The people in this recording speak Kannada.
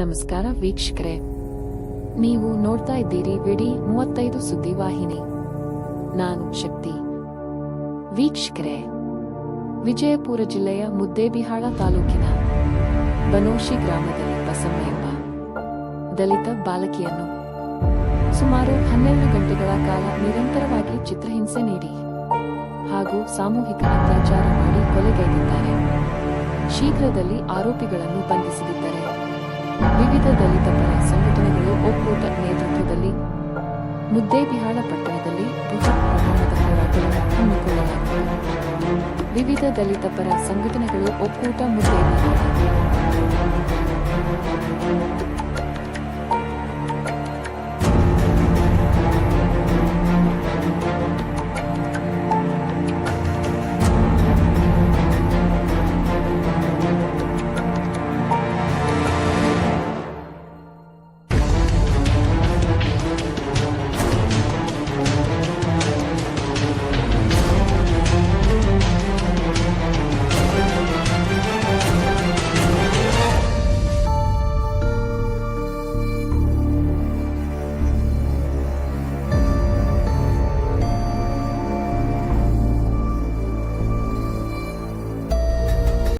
ನಮಸ್ಕಾರ ವೀಕ್ಷಕರೇ. ನೀವು ನೋಡ್ತಾ ಇದ್ದೀರಿ ವಿಡಿ ಮೂವತ್ತೈದು ಸುದ್ದಿ ವಾಹಿನಿ. ನಾನು ಶಕ್ತಿ. ವೀಕ್ಷಕರೇ, ವಿಜಯಪುರ ಜಿಲ್ಲೆಯ ಮುದ್ದೇಬಿಹಾಳ ತಾಲೂಕಿನ ಬನೋಶಿ ಗ್ರಾಮದಲ್ಲಿ ಎಂಬ ದಲಿತ ಬಾಲಕಿಯನ್ನು ಸುಮಾರು ಹನ್ನೆರಡು ಗಂಟೆಗಳ ಕಾಲ ನಿರಂತರವಾಗಿ ಚಿತ್ರಹಿಂಸೆ ನೀಡಿ ಹಾಗೂ ಸಾಮೂಹಿಕ ಅತ್ಯಾಚಾರ ಮಾಡಿ ಕೊಲೆಗೈದಿದ್ದಾರೆ. ಶೀಘ್ರದಲ್ಲಿ ಆರೋಪಿಗಳನ್ನು ಬಂಧಿಸಲಿದ್ದಾರೆ ವಿವಿಧ ದಲಿತ ಪರ ಸಂಘಟನೆಗಳು ಒಕ್ಕೂಟ ನೇತೃತ್ವದಲ್ಲಿ ಮುದ್ದೇಬಿಹಾಳ ಪಟ್ಟಣದಲ್ಲಿ ವಿವಿಧ ದಲಿತ ಪರ ಸಂಘಟನೆಗಳು ಒಕ್ಕೂಟ ಮುದ್ದೇಬಿಹಾಳ